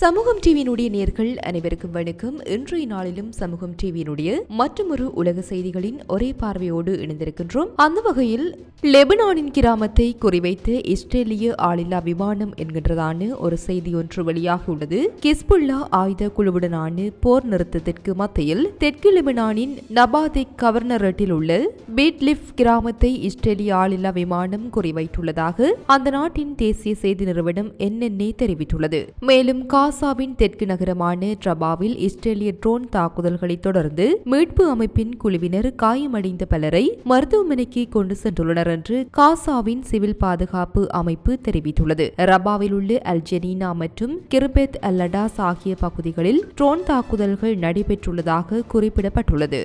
சமூகம் டிவியினுடைய நேர்கள் அனைவருக்கும் வணக்கம். இன்றைய நாளிலும் சமூகம் டிவியினுடைய மற்றொரு உலக செய்திகளின் ஒரே பார்வையோடு இணைந்திருக்கின்றோம். அந்த வகையில் லெபனானின் கிராமத்தை குறிவைத்து இஸ்ரேலிய ஆளில்லா விமானம் என்கின்றதான ஒரு செய்தி ஒன்று வெளியாகியுள்ளது கிஸ்புல்லா ஆயுத குழுவுடனான போர் நிறுத்தத்திற்கு மத்தியில் தெற்கு லெபனானின் நபாதிக் கவர்னரேட்டில் உள்ள பீட்லிஃப் கிராமத்தை இஸ்ரேலிய ஆளில்லா விமானம் குறிவைத்துள்ளதாக அந்த நாட்டின் தேசிய செய்தி நிறுவனம் என்என்ஏ தெரிவித்துள்ளது. மேலும் காசாவின் தெற்கு நகரமான ட்ரபாவில் இஸ்ரேலிய ட்ரோன் தாக்குதல்களை தொடர்ந்து மீட்பு அமைப்பின் குழுவினர் காயமடைந்த பலரை மருத்துவமனைக்கு கொண்டு சென்றுள்ளனர் என்று காசாவின் சிவில் பாதுகாப்பு அமைப்பு தெரிவித்துள்ளது. ரபாவில் உள்ள அல்ஜெனீனா மற்றும் கிர்பெத் அல்லடாஸ் ஆகிய பகுதிகளில் ட்ரோன் தாக்குதல்கள் நடைபெற்றுள்ளதாக குறிப்பிடப்பட்டுள்ளது.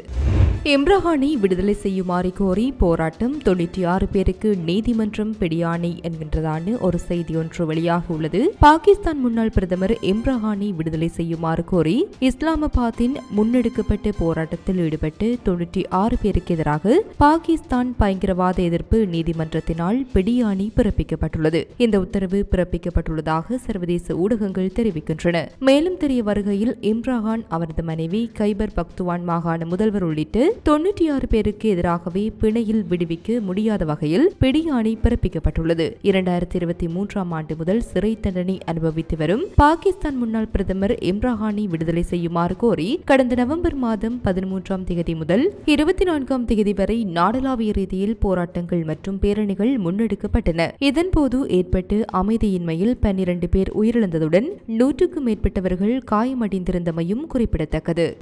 இம்ரஹானை விடுதலை செய்யுமாறு கோரி போராட்டம் தொண்ணூற்றி ஆறு பேருக்கு நீதிமன்றம் பிடியாணை என்கின்றதான ஒரு செய்தி ஒன்று வெளியாகியுள்ளது பாகிஸ்தான் முன்னாள் பிரதமர் இம்ரஹானை விடுதலை செய்யுமாறு கோரி இஸ்லாமாபாத்தின் முன்னெடுக்கப்பட்ட போராட்டத்தில் ஈடுபட்டு தொன்னூற்றி ஆறு பேருக்கு எதிராக பாகிஸ்தான் பயங்கரவாத எதிர்ப்பு நீதிமன்றத்தினால் பிடியாணி பிறப்பிக்கப்பட்டுள்ளது. இந்த உத்தரவு பிறப்பிக்கப்பட்டுள்ளதாக சர்வதேச ஊடகங்கள் தெரிவிக்கின்றன. மேலும் தெரிய வருகையில் இம்ரஹான் அவரது மனைவி கைபர் பக்துவான் மாகாண முதல்வர் உள்ளிட்டு தொன்னூற்றி ஆறு பேருக்கு எதிராகவே பிணையில் விடுவிக்க முடியாத வகையில் பிடியாணி பிறப்பிக்கப்பட்டுள்ளது. இரண்டாயிரத்தி இருபத்தி மூன்றாம் ஆண்டு முதல் சிறை தண்டனை அனுபவித்து வரும் பாகிஸ்தான் முன்னாள் பிரதமர் இம்ராஹானை விடுதலை செய்யுமாறு கோரி கடந்த நவம்பர் மாதம் பதிமூன்றாம் தேதி முதல் இருபத்தி நான்காம் தேதி வரை நாடளாவிய ரீதியில் போராட்டங்கள் மற்றும் பேரணிகள் முன்னெடுக்கப்பட்டன. இதன்போது ஏற்பட்டு அமைதியின்மையில் பன்னிரண்டு பேர் உயிரிழந்ததுடன் நூற்றுக்கும் மேற்பட்டவர்கள் காயமடைந்திருந்தமையும் குறிப்பிடத்தக்கது.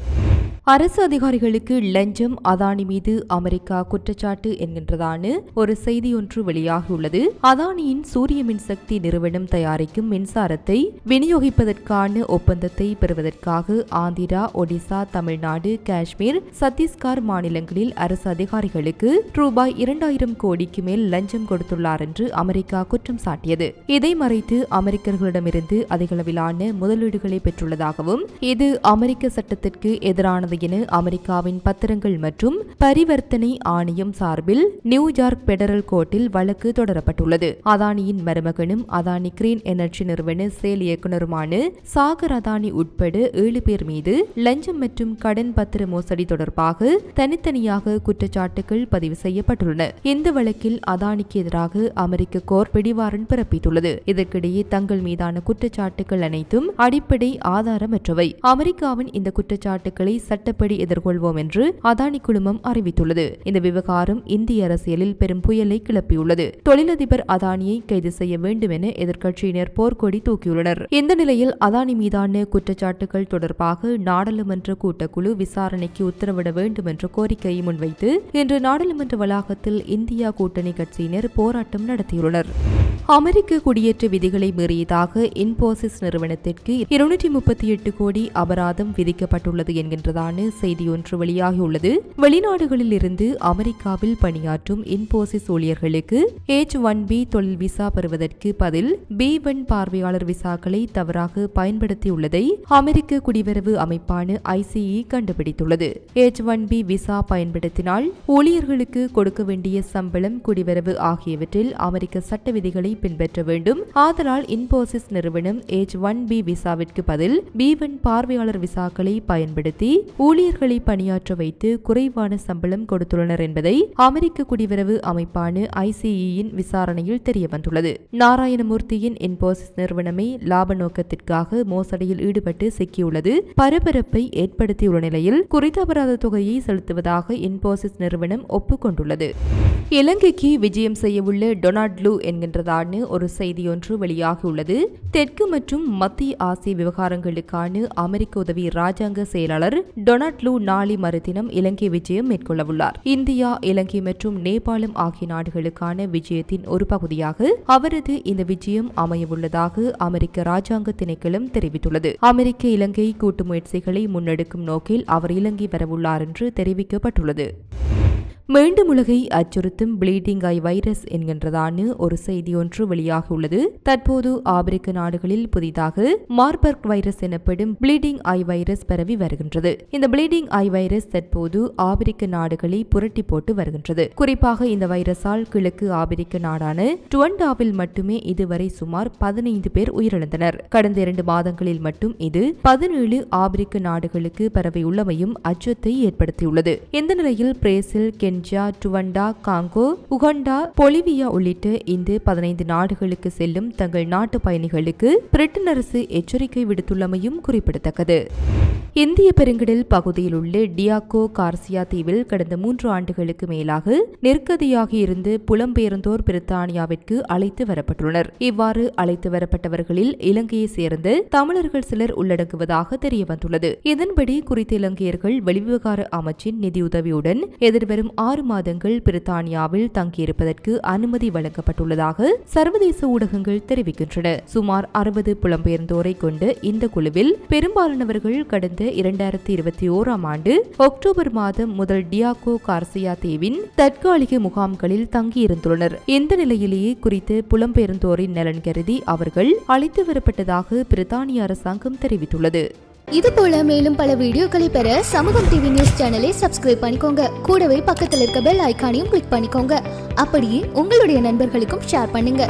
அரசு அதிகாரிகளுக்கு லஞ்சம் அதானி மீது அமெரிக்கா குற்றச்சாட்டு என்கின்றதான ஒரு செய்தி ஒன்று வெளியாகியுள்ளது. அதானியின் சூரிய மின்சக்தி நிறுவனம் தயாரிக்கும் மின்சாரத்தை விநியோகிப்பதற்கான ஒப்பந்தத்தை பெறுவதற்காக ஆந்திரா ஒடிசா தமிழ்நாடு காஷ்மீர் சத்தீஸ்கர் மாநிலங்களில் அரசு அதிகாரிகளுக்கு ரூபாய் இரண்டாயிரம் கோடிக்கு மேல் லஞ்சம் கொடுத்துள்ளார் என்று அமெரிக்கா குற்றம் சாட்டியது. இதை மறைத்து அமெரிக்கர்களிடமிருந்து அதிகளவிலான முதலீடுகளை பெற்றுள்ளதாகவும் இது அமெரிக்க சட்டத்திற்கு எதிரான எதிரானது என அமெரிக்காவின் பத்திரங்கள் மற்றும் பரிவர்த்தனை ஆணையம் சார்பில் நியூயார்க் பெடரல் கோர்ட்டில் வழக்கு தொடரப்பட்டுள்ளது. அதானியின் மருமகனும் அதானி கிரீன் எனர்ஜி நிறுவன செயல் இயக்குநருமான சாகர் அதானி உட்பட ஏழு பேர் மீது லஞ்சம் மற்றும் கடன் பத்திர மோசடி தொடர்பாக தனித்தனியாக குற்றச்சாட்டுகள் பதிவு செய்யப்பட்டுள்ளன. இந்த வழக்கில் அதானிக்கு எதிராக அமெரிக்க கோர் பிடிவாரன் பிறப்பித்துள்ளது. இதற்கிடையே தங்கள் மீதான குற்றச்சாட்டுகள் அனைத்தும் அடிப்படை ஆதாரமற்றவை. அமெரிக்காவின் இந்த குற்றச்சாட்டுகளை சட்ட சட்டப்படி எதிர்கொள்வோம் என்று அதானி குழுமம் அறிவித்துள்ளது. இந்த விவகாரம் இந்திய அரசியலில் பெரும் புயலை கிளப்பியுள்ளது. தொழிலதிபர் அதானியை கைது செய்ய வேண்டும் என எதிர்க்கட்சியினர் போர்க்கொடி தூக்கியுள்ளனர். இந்த நிலையில் அதானி மீதான குற்றச்சாட்டுகள் தொடர்பாக நாடாளுமன்ற கூட்டக்குழு விசாரணைக்கு உத்தரவிட வேண்டும் என்ற கோரிக்கையை முன்வைத்து இன்று நாடாளுமன்ற வளாகத்தில் இந்தியா கூட்டணி கட்சியினர் போராட்டம் நடத்தியுள்ளனர். அமெரிக்க குடியேற்ற விதிகளை மீறியதாக இன்போசிஸ் நிறுவனத்திற்கு இருநூற்றி முப்பத்தி எட்டு கோடி அபராதம் விதிக்கப்பட்டுள்ளது என்கின்றதான செய்தி ஒன்று வெளியாகியுள்ளது. வெளிநாடுகளில் இருந்து அமெரிக்காவில் பணியாற்றும் இன்போசிஸ் ஊழியர்களுக்கு ஏச் ஒன் பி தொழில் விசா பெறுவதற்கு பதில் பி ஒன் பார்வையாளர் விசாக்களை தவறாக பயன்படுத்தியுள்ளதை அமெரிக்க குடிவரவு அமைப்பான ஐசிஇ கண்டுபிடித்துள்ளது. ஏச் ஒன் பி விசா பயன்படுத்தினால் ஊழியர்களுக்கு கொடுக்க வேண்டிய சம்பளம் குடிவரவு ஆகியவற்றில் அமெரிக்க சட்ட விதிகளை பின்பற்ற வேண்டும். ஆதலால் இன்போசிஸ் நிறுவனம் ஏஜ் ஒன் பி விசாவிற்கு பதில் பி ஒன் பார்வையாளர் விசாக்களை பயன்படுத்தி ஊழியர்களை பணியாற்ற வைத்து குறைவான சம்பளம் கொடுத்துள்ளனர் என்பதை அமெரிக்க குடிவரவு அமைப்பான ஐசிஇயின் விசாரணையில் தெரியவந்துள்ளது நாராயணமூர்த்தியின் இன்போசிஸ் நிறுவனமே லாப நோக்கத்திற்காக மோசடியில் ஈடுபட்டு சிக்கியுள்ளது. பரபரப்பை ஏற்படுத்தியுள்ள நிலையில் குறித்த அபராத தொகையை செலுத்துவதாக இன்போசிஸ் நிறுவனம் ஒப்புக்கொண்டுள்ளது. இலங்கைக்கு விஜயம் செய்யவுள்ள டொனால்ட் லூ என்கின்றதான ஒரு செய்தியொன்று வெளியாகியுள்ளது. தெற்கு மற்றும் மத்திய ஆசிய விவகாரங்களுக்கான அமெரிக்க உதவி ராஜாங்க செயலாளர் டொனால்ட் லூ நாளை மறுதினம் இலங்கை விஜயம் மேற்கொள்ளவுள்ளார். இந்தியா இலங்கை மற்றும் நேபாளம் ஆகிய நாடுகளுக்கான விஜயத்தின் ஒரு பகுதியாக அவரது இந்த விஜயம் அமையவுள்ளதாக அமெரிக்க ராஜாங்க திணைக்களம் தெரிவித்துள்ளது. அமெரிக்க இலங்கை கூட்டு முயற்சிகளை முன்னெடுக்கும் நோக்கில் அவர் இலங்கை வரவுள்ளார் என்று தெரிவிக்கப்பட்டுள்ளது. மீண்டும் உலகை அச்சுறுத்தும் ப்ளீடிங் ஐ வைரஸ் என்கின்றதான ஒரு செய்தி ஒன்று வெளியாகியுள்ளது தற்போது ஆப்பிரிக்க நாடுகளில் புதிதாக மார்பர்க் வைரஸ் எனப்படும் ப்ளீடிங் ஐ வைரஸ் பரவி வருகின்றது. இந்த ப்ளீடிங் ஐ வைரஸ் தற்போது ஆப்பிரிக்க நாடுகளை புரட்டி போட்டு வருகின்றது. குறிப்பாக இந்த வைரஸால் கிழக்கு ஆப்பிரிக்க நாடான டுவண்டாவில் மட்டுமே இதுவரை சுமார் பதினைந்து பேர் உயிரிழந்தனர். கடந்த இரண்டு மாதங்களில் மட்டும் இது பதினேழு ஆப்பிரிக்க நாடுகளுக்கு பரவியுள்ளமையும் அச்சத்தை ஏற்படுத்தியுள்ளது. இந்த நிலையில் Brazil Ken Kenya Rwanda Congo Uganda Bolivia உள்ளிட்ட இந்த பதினைந்து நாடுகளுக்கு செல்லும் தங்கள் நாட்டு பயணிகளுக்கு பிரிட்டன் அரசு எச்சரிக்கை விடுத்துள்ளமையும் குறிப்பிடத்தக்கது. இந்திய பெருங்கடல் பகுதியில் உள்ள டியாக்கோ கார்சியா தீவில் கடந்த மூன்று ஆண்டுகளுக்கு மேலாக நெருக்கதியாக இருந்து புலம்பெயர்ந்தோர் பிரித்தானியாவிற்கு அழைத்து வரப்பட்டுள்ளனர். இவ்வாறு அழைத்து வரப்பட்டவர்களில் இலங்கையை சேர்ந்த தமிழர்கள் சிலர் உள்ளடங்குவதாக தெரியவந்துள்ளது. இதன்படி குறித்த இலங்கையர்கள் வெளிவிவகார அமைச்சின் நிதியுதவியுடன் எதிர்வரும் ஆறு மாதங்கள் பிரித்தானியாவில் தங்கியிருப்பதற்கு அனுமதி வழங்கப்பட்டுள்ளதாக சர்வதேச ஊடகங்கள் தெரிவிக்கின்றன. சுமார் அறுபது புலம்பெயர்ந்தோரை கொண்ட இந்த குழுவில் பெரும்பாலானவர்கள் கடந்த இரண்டாயிரத்தி இருபத்தி ஓராம் ஆண்டு அக்டோபர் மாதம் முதல் டியாகோ கார்சியா தீவின் தற்காலிக முகாம்களில் தங்கியிருந்துள்ளனர். இந்த நிலையிலேயே குறித்து புலம்பெயர்ந்தோரின் நலன் கருதி அவர்கள் அழைத்து வரப்பட்டதாக பிரித்தானிய அரசாங்கம் தெரிவித்துள்ளது. இது போல மேலும் பல வீடியோக்களை பெற சமூகம் டிவி நியூஸ் சேனலை சப்ஸ்கிரைப் பண்ணிக்கோங்க. கூடவே பக்கத்தில் இருக்க பெல் ஐக்கானையும் கிளிக் பண்ணிக்கோங்க. அப்படியே உங்களுடைய நண்பர்களுக்கும் ஷேர் பண்ணுங்க.